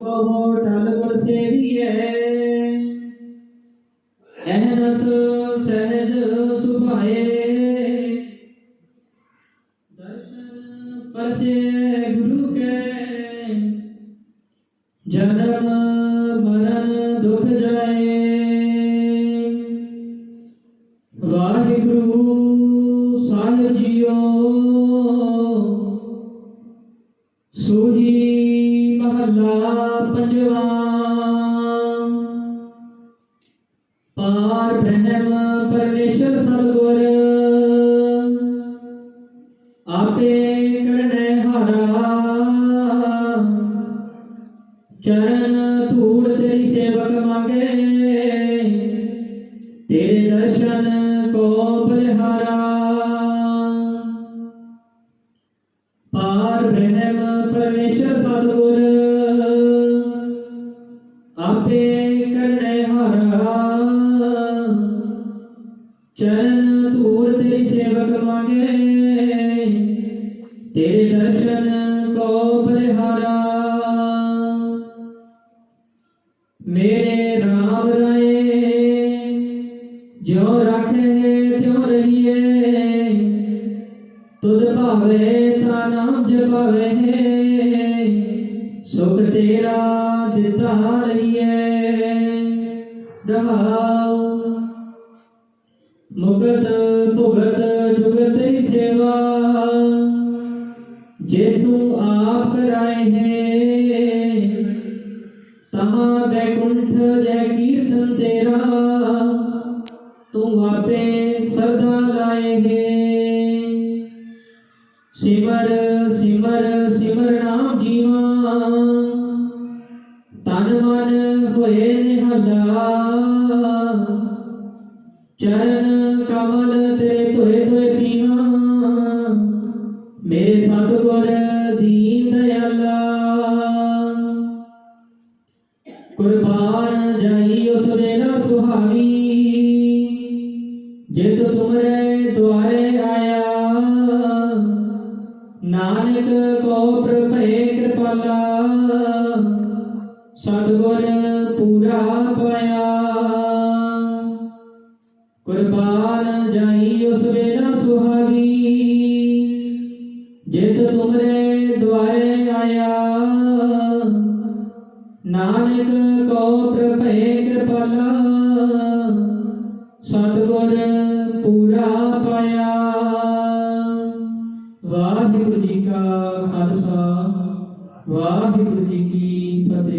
ਕਹੋ ਟਲ ਗੁਰ ਸੇਵੀਐ ਅਹਨਸ ਸਹਿਜ ਸੁਭਾਏ। ਦਰਸ਼ਨ ਪਰਸੇ ਗੁਰੂ ਕੇ। ਜਨਮ ਮਹੱਲਾ ਪੰਜਵਾ। ਪਾਰ ਬ੍ਰਹਮ ਪਰਮੇਸ਼ਰ ਸਤਿਗੁਰ, ਆਪੇ ਕਰਨੇ ਹਾਰਾ। ਚਰਨ ਧੂੜ ਤੇਰੀ ਸੇਵਕ ਮੰਗੇ, ਤੇਰੇ ਦਰਸ਼ਨ ਕੋ ਬਲਿਹਾਰਾ। ਪਾਰ ਬ੍ਰਹਮ ਪਰਮੇਸ਼ਰ ਸਤਿਗੁਰ ਆਪੇ ਕਰਨੇ ਹਾਰਾ। ਚਰਨ ਧੂੜ ਤੇਰੀ ਸੇਵਕ ਮੰਗੇ। ਤੇਰੇ ਦਰਸ਼ਨ ਕੋ ਬਲਿਹਾਰਾ। ਮੇਰੇ ਰਾਮ ਰਾਏ, ਜਿਉ ਰਾਖੇ ਤਿਉ ਰਹੀਏ। ਤੁਧ ਭਾਵੇ ਤਾ ਨਾਮ ਜਪਾਵੇ। ਸੁਖ ਤੇਰਾ ਦਿੱਤਾ ਲਈਏ ਰਹਾਉ ਮੁਕਤ ਭੁਗਤ ਜੁਗਤ ਤੇਰੀ ਸੇਵਾ ਜਿਸ ਨੂੰ ਆਪ ਕਰਾਏ ਹੈ ਤਹਾਂ ਬੈਕੁੰਠ ਜੈ ਕੀਰਤਨ ਤੇਰਾ ਤੂੰ ਆਪੇ ਸਦਾ ਲਾਏ ਹੈ ਸਿਮਰ ਸਿਮਰ ਸਿਮਰ ਨਾਮ ਜੀਵਾ ਤਨ ਮਨ ਹੋਏ ਨੇ ਚਰਨ ਕਮਲ ਤੇਰੇ ਧੋਏ ਧੋਏ ਪੀਵਾ। ਮੇਰੇ ਸਤਿਗੁਰ ਦੀਨ ਦਇਆਲਾ। ਕੁਰਬਾਨ ਜਾਈ ਉਸ ਵੇਲਾ ਸੁਹਾਵੀ। ਜਿਤ ਤੁਮਰੇ ਦੁਆਰੇ ਆਇਆ। ਨਾਨਕ ਕੋ ਪ੍ਰਭੇ ਕਿਰਪਾਲਾ। ਸਤਿਗੁਰ ਪੂਰਾ ਕੁਰਬਾਨ ਜਾਈ ਉਸ ਵੇਲਾ ਸੁਹਾਵੀ ਜਿਤ ਤੁਮਰੇ ਦੁਆਰੇ ਆਇਆ। ਨਾਨਕ ਕੋ ਪ੍ਰਭੇ ਕਿਰਪਾਲਾ। ਸਤਿਗੁਰ ਪੂਰਾ ਪਾਇਆ। ਵਾਹਿਗੁਰੂ ਜੀ ਕਾ ਖਾਲਸਾ। ਵਾਹਿਗੁਰੂ ਜੀ ਕੀ ਫਤਿਹ।